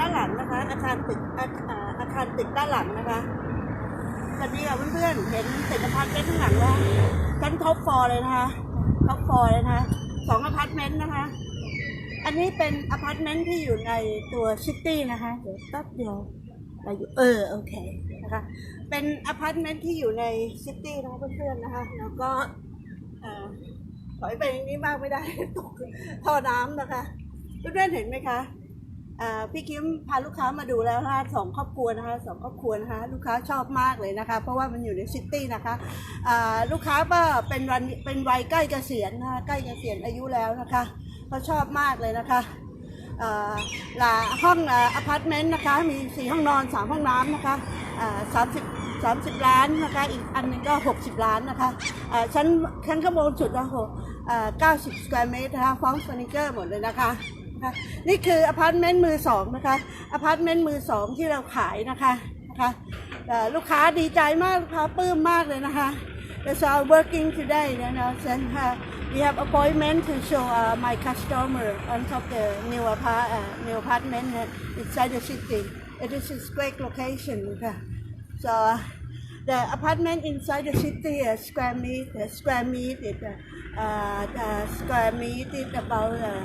ด้านหลังนะคะ อาคารตึกอาอาคารตึกด้านหลังนะคะสวัสดีค่ะเพื่อนๆเห็นตึกอพาร์ตเมนต์ข้างหลังแล้วชั้นท็อปฟอร์เลยนะคะท็อปฟอร์เลยนะคะสองอพาร์ตเมนต์นะคะ อันนี้เป็นอพาร์ตเมนต์ที่อยู่ในตัวซิตี้นะคะ เดี๋ยวแป๊บเดียวเราอยู่เออโอเคนะคะ เป็นอพาร์ตเมนต์ที่อยู่ในซิตี้นะคะเพื่อนๆนะคะ แล้วก็ถอยไปอย่างนี้มากไม่ได้ตกท่อน้ำนะคะเพื่อนๆเห็นไหมคะ พี่คิมพาลูกค้ามาดูแล้วนะคะสองครอบครัวนะคะสองครอบครัวนะคะลูกค้าชอบมากเลยนะคะ เพราะว่ามันอยู่ในซิตี้นะคะลูกค้าก็เป็นวันเป็นวัยใกล้เกษียณนะคะใกล้เกษียณอายุแล้วนะคะเขาชอบมากเลยนะคะหลาห้องอพาร์ตเมนต์นะคะมีสี่ห้องนอนสามห้องน้ำนะคะสามสิบสามสิบล้านนะคะอีกอันหนึงก็หกสิบล้านนะคะชั้นชั้นข้างบนสุดนะโหเก้าสิบสแควร์เมตรนะคะพร้อมเฟอร์นิเจอร์หมดเลยนะคะ นะคะ นี่คืออพาร์ตเมนต์มือสองนะคะอพาร์ตเมนต์มือสองที่เราขายนะคะนะคะลูกค้าดีใจมากลูกค้าปลื้มมากเลยนะคะ That's all working today you know and uh, we have appointment to show uh, my customer on top the new apart uh, new apartment uh, inside the city it is a great location ค่ะ so the apartment inside the city uh, square meter square meter uh, uh, square meter about uh,